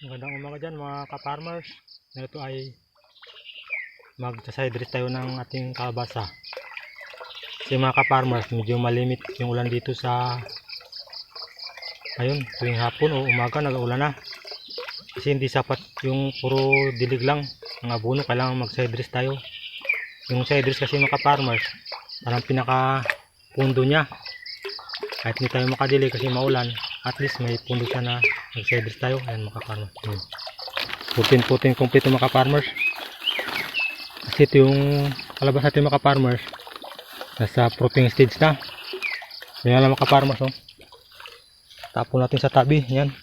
Magandang umaga dyan mga ka-farmers. Ito ay mag-side tayo ng ating kalabasa. Kasi mga ka-farmers, medyo malimit yung ulan dito sa ayun, tuwing hapon o umaga nag-ulan na. Kasi hindi sapat yung puro dilig lang ng abono, kailangan mag-side tayo. Yung side kasi mga ka-farmers, parang pinaka pundo niya. Kahit hindi tayo makadili kasi maulan, at least may pundo siya na mag-side tayo. Ayan mga ka-farmers. Hmm. Putin-putin kompleto mga ka-farmers. Kasi ito yung kalabas natin mga ka-farmers. Nasa fruiting stage na. Yan lang mga ka-farmers. Oh. Tapon natin sa tabi. Yan.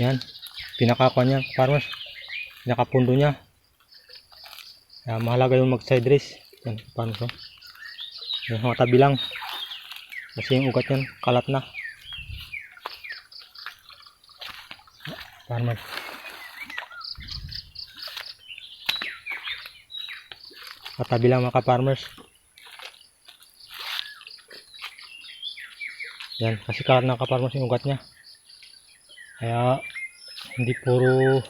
Yan. Pinakakuha niya farmers. Pinakapundo niya. Kaya mahalaga yung mag-side race. Yan farmers. Oh. Yung mga tabi lang. Kasi yung ugat yan kalat na. Farmers. Katabi lang mga farmers. Yan, kasi kalat na ka-farmers yung ugat niya. Kaya, hindi puro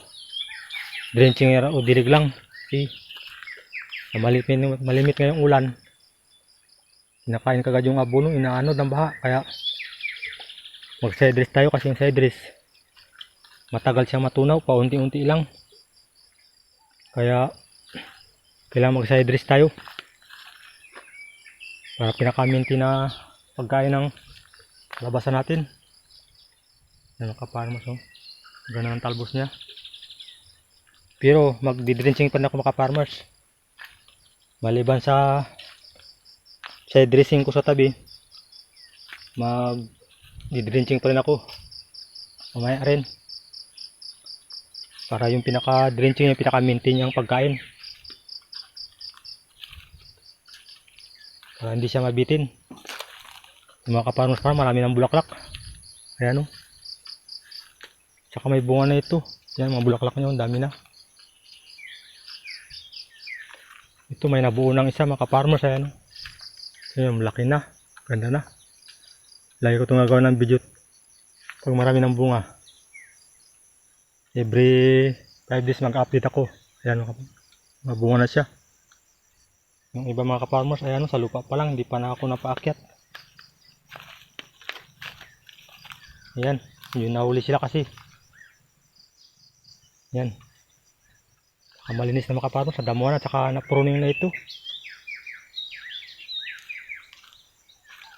drenching o dilig lang. Kasi, malimit, malimit ngayong ulan. Kinakain kagad yung abono, inaano ng baha. Kaya, mag-side dress tayo kasi yung side dress, matagal siyang matunaw, paunti-unti lang. Kaya, kailangan mag-side dress tayo. Para pinakaminti na pagkain ng labasan natin. Yan ang kaparmos, oh. Ganun ang talbos niya. Pero, magdidrenching pa na ako mga farmers Maliban sa side dressing ko sa tabi, mag didrenching pa rin ako. Mamaya rin. Para yung pinaka-drenching, yung pinaka-maintain niyang pagkain. Para hindi siya mabitin. Yung mga kaparmos pa, marami ng bulaklak. Ayan o. Tsaka may bunga na ito. Yan, mga bulaklak niya, ang dami na. Ito may nabuo ng isa, mga kaparmos. Ayan o. Ayan, malaki na. Ganda na. Lagi ko itong gagawa ng video pag marami ng bunga. Every 5 days mag-update ako. Ayan, mga, mga bunga na siya. Yung iba mga ka-farmers, ayan, sa lupa pa lang, hindi pa na ako napaakyat. Ayan, yun nahuli sila kasi. Saka malinis na mga ka-farmers, sa damuhan at saka na-pruning na ito.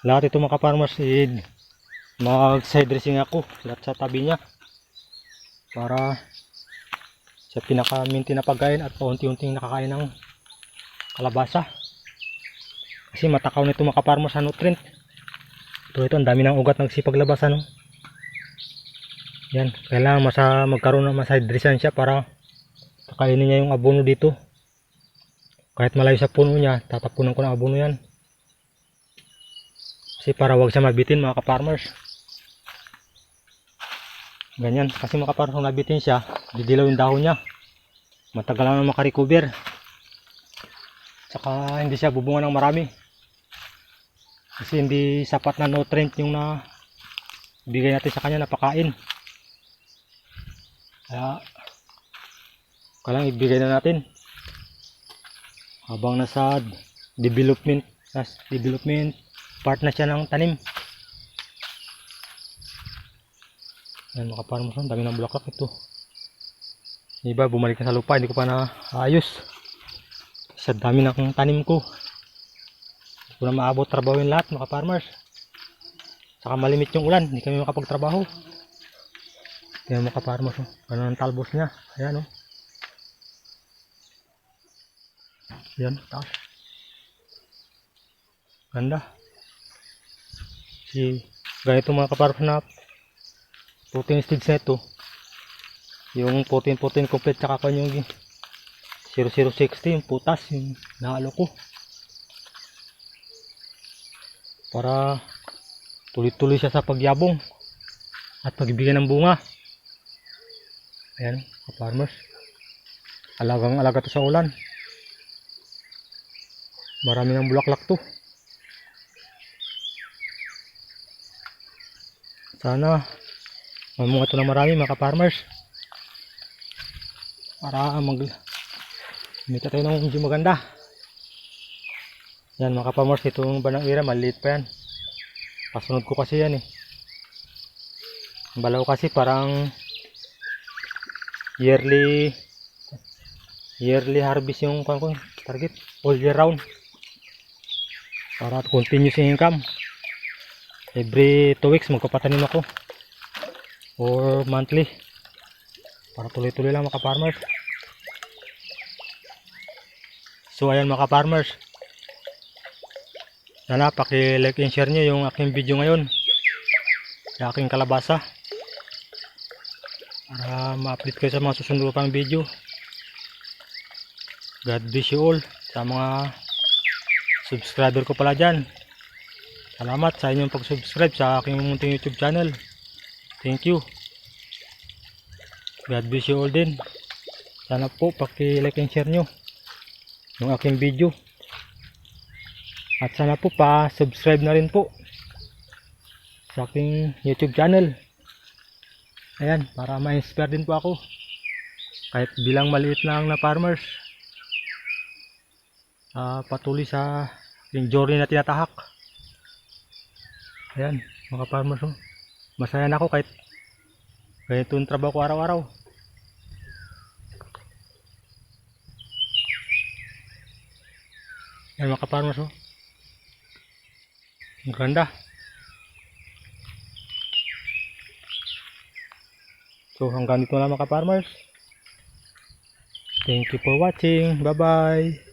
Lahat ito mga ka-farmers, eh, mag side dressing ako lahat sa tabi niya para sa pinaka-minti na pagkain at paunti-unting nakakain ng kalabasa. Kasi matakaw nito mga ka-farmers sa nutrient. Ito ito ang dami ng ugat nagsipaglabasan no? yan kailangan masa magkaroon ng maside dressan siya para kakainin niya yung abono dito. Kahit malayo sa puno niya tatapunan ko ng abono yan. Kasi para wag siya mabitin mga ka-farmers ganyan. Kasi kung nabitin siya didilaw yung dahon niya. Matagal lang na makarecover. Saka hindi siya bubunga ng marami. Kasi hindi sapat na nutrient yung na bigay natin sa kanya na pakain kaya kailangan ibigay na natin. Habang nasa development nas development part na siya ng tanim Ayan mga farmers, ang dami ng bulaklak ito. Iba bumalik na sa lupa, hindi ko pa na ayos. Sa dami ng tanim ko. Hindi ko na maabot trabaho yung lahat mga farmers. Saka malimit yung ulan, hindi kami makapagtrabaho. Tingnan mga farmers, oh. ano ang talbos niya. Ayan oh. Ayan, taas. Ganda. Si ganito mga kaparmers na protein stage na ito. Yung protein protein complete tsaka kan yung 0060 yung putas yung nahalo ko. Para tuloy-tuloy siya sa pagyabong at pagbigyan ng bunga. Ayan mga farmers. Alagang alaga to sa ulan. Marami ng bulaklak to. Sana Mamunga ito ng marami mga ka-farmers. Para mag Mita tayo ng medyo maganda. Yan mga ka-farmers, itong banang ira, maliit pa yan. Kasunod ko kasi yan eh. Balaw kasi parang yearly yearly harvest yung kwan ko, target all year round. Para continuous income. Every 2 weeks magpapatanim ako. Or monthly. Para tuloy-tuloy lang mga farmers. So ayan mga farmers. Sana paki-like and share nyo yung aking video ngayon. Yung aking kalabasa. Para ma-update kayo sa mga susunod pang video. God bless you all. Sa mga subscriber ko pala dyan. Salamat sa inyong pag-subscribe sa aking munting YouTube channel. Thank you. God bless you all din. Sana po paki-like and share nyo yung aking video. At sana po pa-subscribe na rin po sa aking YouTube channel. Ayan, para ma-inspire din po ako. Kahit bilang maliit lang na farmers. ah patuloy sa yung journey na tinatahak. Ayan, mga farmers. Oh. Masaya na ako kahit ganito yung trabaho ko araw-araw. Ayan mga farmers. Oh. Ang ganda. So hanggang dito na mga farmers. Thank you for watching. Bye bye.